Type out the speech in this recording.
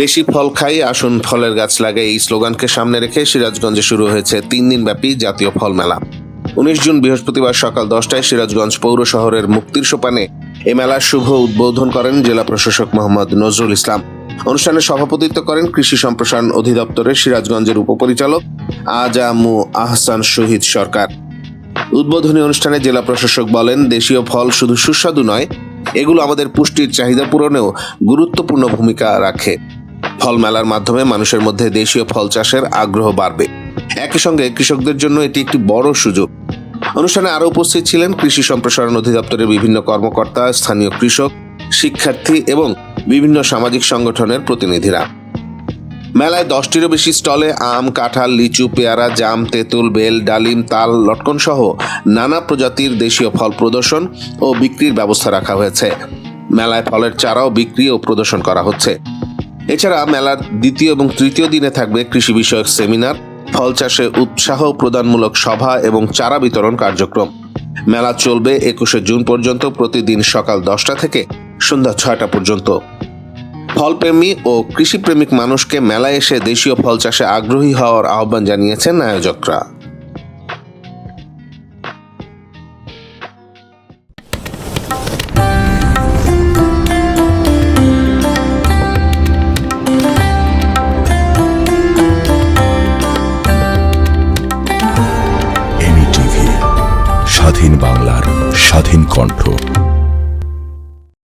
দেশি ফল খাই, আসুন ফলের গাছ লাগাই। এই স্লোগানকে সামনে রেখে সিরাজগঞ্জে শুরু হয়েছে তিন দিন ব্যাপী জাতীয় ফল মেলা। উনিশ জুন বৃহস্পতিবার সকাল দশটায় সিরাজগঞ্জ পৌর শহরের মুক্তির সোপানে এ মেলার শুভ উদ্বোধন করেন জেলা প্রশাসক মোহাম্মদ নজরুল ইসলাম। অনুষ্ঠানে সভাপতিত্ব করেন কৃষি সম্প্রসারণ অধিদপ্তরের সিরাজগঞ্জের উপপরিচালক আজামু আহসান শহীদ সরকার। উদ্বোধনী অনুষ্ঠানে জেলা প্রশাসক বলেন, দেশীয় ফল শুধু সুস্বাদু নয় এগুলো আমাদের পুষ্টির চাহিদা পূরণেও গুরুত্বপূর্ণ ভূমিকা রাখে। ফল মেলার মাধ্যমে মানুষের মধ্যে দেশীয় ফল চাষের আগ্রহ বাড়বে। একই সঙ্গে কৃষকদের জন্য এটি একটি বড় সুযোগ। অনুষ্ঠানে আরও উপস্থিত ছিলেন কৃষি সম্প্রসারণ অধিদপ্তরের বিভিন্ন কর্মকর্তা, স্থানীয় কৃষক, শিক্ষার্থী এবং বিভিন্ন সামাজিক সংগঠনের প্রতিনিধিরা। মেলায় দশটিরও বেশি স্টলে আম, কাঁঠাল, লিচু, পেয়ারা, জাম, তেঁতুল, বেল, ডালিম, তাল, লটকন সহ নানা প্রজাতির দেশীয় ফল প্রদর্শন ও বিক্রির ব্যবস্থা রাখা হয়েছে। মেলায় ফলের চারাও বিক্রি ও প্রদর্শন করা হচ্ছে। এছাড়া মেলার দ্বিতীয় এবং তৃতীয় দিনে থাকবে কৃষি বিষয়ক সেমিনার, ফল চাষে উৎসাহ প্রদানমূলক সভা এবং চারা বিতরণ কার্যক্রম। মেলা চলবে একুশে জুন পর্যন্ত, প্রতিদিন সকাল দশটা থেকে সন্ধ্যা ছয়টা পর্যন্ত। ফলপ্রেমী ও কৃষিপ্রেমিক মানুষকে মেলায় এসে দেশীয় ফল চাষে আগ্রহী হওয়ার আহ্বান জানিয়েছেন আয়োজকরা। স্বাধীন বাংলার স্বাধীন কণ্ঠ।